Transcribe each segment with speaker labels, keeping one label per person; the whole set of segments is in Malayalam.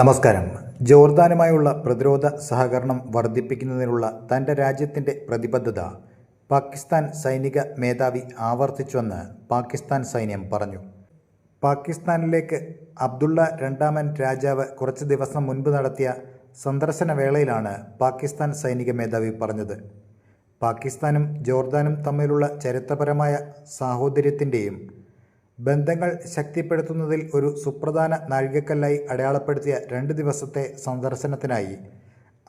Speaker 1: നമസ്കാരം. ജോർദാനുമായുള്ള പ്രതിരോധ സഹകരണം വർദ്ധിപ്പിക്കുന്നതിനുള്ള തന്റെ രാജ്യത്തിന്റെ പ്രതിബദ്ധത പാകിസ്ഥാൻ സൈനിക മേധാവി ആവർത്തിച്ചുവെന്ന് പാകിസ്ഥാൻ സൈന്യം പറഞ്ഞു. പാകിസ്ഥാനിലേക്ക് അബ്ദുള്ള രണ്ടാമൻ രാജാവ് കുറച്ച് ദിവസം മുൻപ് നടത്തിയ സന്ദർശന വേളയിലാണ് പാകിസ്ഥാൻ സൈനിക മേധാവി പറഞ്ഞത്. പാകിസ്ഥാനും ജോർദാനും തമ്മിലുള്ള ചരിത്രപരമായ സാഹോദര്യത്തിന്റെയും ബന്ധങ്ങൾ ശക്തിപ്പെടുത്തുന്നതിൽ ഒരു സുപ്രധാന നാഴികക്കല്ലായി അടയാളപ്പെടുത്തിയ രണ്ട് ദിവസത്തെ സന്ദർശനത്തിനായി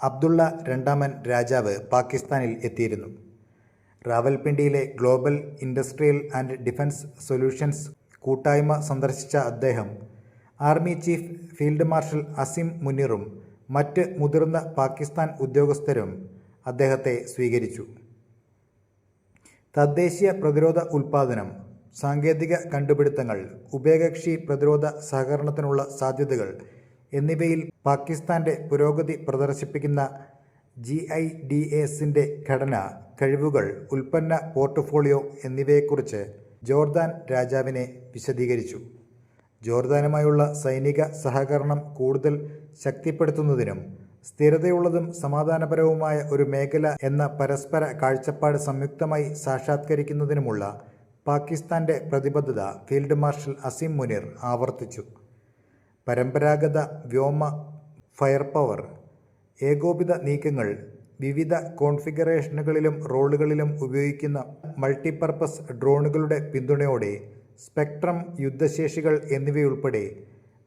Speaker 1: അബ്ദുള്ള രണ്ടാമൻ രാജാവ് പാകിസ്ഥാനിൽ എത്തിയിരുന്നു. റാവൽപിണ്ടിയിലെ global industrial and defence solutions കൂട്ടായ്മ സന്ദർശിച്ച അദ്ദേഹം army chief field marshal Asim മുനീറും മറ്റ് മുതിർന്ന പാകിസ്ഥാൻ ഉദ്യോഗസ്ഥരും അദ്ദേഹത്തെ സ്വീകരിച്ചു. തദ്ദേശീയ പ്രതിരോധ ഉൽപ്പാദനം സാങ്കേതിക കണ്ടുപിടുത്തങ്ങൾ ഉഭയകക്ഷി പ്രതിരോധ സഹകരണത്തിനുള്ള സാധ്യതകൾ എന്നിവയിൽ പാകിസ്ഥാന്റെ പുരോഗതി പ്രദർശിപ്പിക്കുന്ന ജി ഐ ഡി എസിന്റെ ഘടന കഴിവുകൾ ഉൽപ്പന്ന പോർട്ട്ഫോളിയോ എന്നിവയെക്കുറിച്ച് ജോർദാൻ രാജാവിനെ വിശദീകരിച്ചു. ജോർദാനുമായുള്ള സൈനിക സഹകരണം കൂടുതൽ ശക്തിപ്പെടുത്തുന്നതിനും സ്ഥിരതയുള്ളതും സമാധാനപരവുമായ ഒരു മേഖല എന്ന പരസ്പര കാഴ്ചപ്പാട് സംയുക്തമായി സാക്ഷാത്കരിക്കുന്നതിനുമുള്ള പാകിസ്ഥാന്റെ പ്രതിബദ്ധത ഫീൽഡ് മാർഷൽ അസീം മുനീർ ആവർത്തിച്ചു. പരമ്പരാഗത വ്യോമ ഫയർ പവർ ഏകോപിത നീക്കങ്ങൾ വിവിധ കോൺഫിഗറേഷനുകളിലും റോളുകളിലും ഉപയോഗിക്കുന്ന മൾട്ടിപർപ്പസ് ഡ്രോണുകളുടെ പിന്തുണയോടെ സ്പെക്ട്രം യുദ്ധശേഷികൾ എന്നിവയുൾപ്പെടെ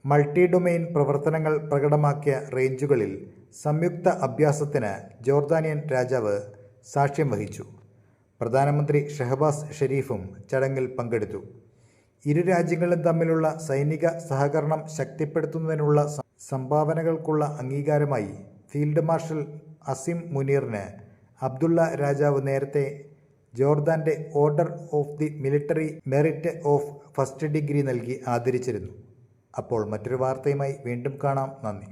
Speaker 1: മൾട്ടി ഡൊമെയിൻ പ്രവർത്തനങ്ങൾ പ്രകടമാക്കിയ റേഞ്ചുകളിൽ സംയുക്ത അഭ്യാസത്തിന് ജോർദാനിയൻ രാജാവ് സാക്ഷ്യം വഹിച്ചു. പ്രധാനമന്ത്രി ഷഹബാസ് ഷെരീഫും ചടങ്ങിൽ പങ്കെടുത്തു. ഇരു രാജ്യങ്ങളും തമ്മിലുള്ള സൈനിക സഹകരണം ശക്തിപ്പെടുത്തുന്നതിനുള്ള സംഭാവനകൾക്കുള്ള അംഗീകാരമായി ഫീൽഡ് മാർഷൽ അസിം മുനീറിന് അബ്ദുള്ള രാജാവ് നേരത്തെ ജോർദാന്റെ order of the military merit of first degree നൽകി ആദരിച്ചിരുന്നു. അപ്പോൾ മറ്റൊരു വാർത്തയുമായി വീണ്ടും കാണാം. നന്ദി.